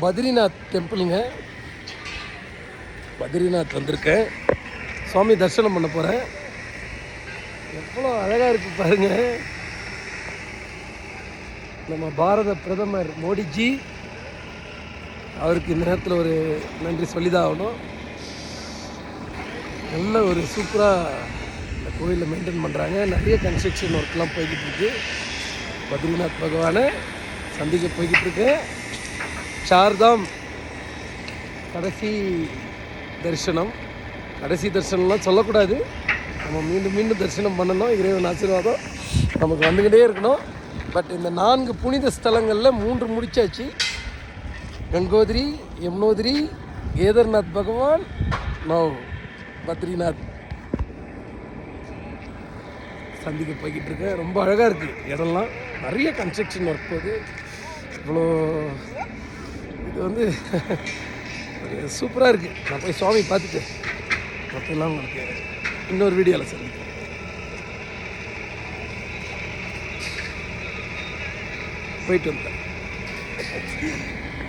பத்ரிநாத் டெம்பிளுங்க. பத்ரிநாத் வந்திருக்கேன். சுவாமி தரிசனம் பண்ண போகிறேன் எவ்வளோ அழகாக இருக்கு பாருங்க. நம்ம பாரத பிரதமர் மோடிஜி அவருக்கு இந்த நேரத்தில் ஒரு நன்றி சொல்லிதான் ஆகணும். நல்ல ஒரு சூப்பராக இந்த கோயிலில் மெயின்டைன் பண்ணுறாங்க நிறைய கன்ஸ்ட்ரக்ஷன் ஒர்க்லாம் போய்கிட்டு இருக்குது பத்ரிநாத் பகவானை சந்திக்க போய்கிட்டு இருக்கு சார்தாம் கடைசி தரிசனம். கடைசி தரிசனம்லாம் சொல்லக்கூடாது. நம்ம மீண்டும் மீண்டும் தரிசனம் பண்ணணும். இறைவன் ஆசீர்வாதம் நமக்கு வந்துக்கிட்டே இருக்கணும். பட் இந்த நான்கு புனித ஸ்தலங்களில் மூன்று முடிச்சாச்சு. கங்கோதிரி யமுனோதிரி கேதர்நாத் பகவான் நோ பத்ரிநாத். சந்திக்க போய்கிட்டு இருக்கேன் ரொம்ப அழகாக இருக்குது இடம்லாம் நிறைய கன்ஸ்ட்ரக்ஷன் ஒர்க் போகுது இவ்வளோ இது வந்து சூப்பராக இருக்குது நான் போய் சுவாமி பார்த்துட்டு மற்றெல்லாம் உங்களுக்கு இன்னொரு வீடியோவில் சந்திக்கிறேன் போயிட்டு வந்தேன்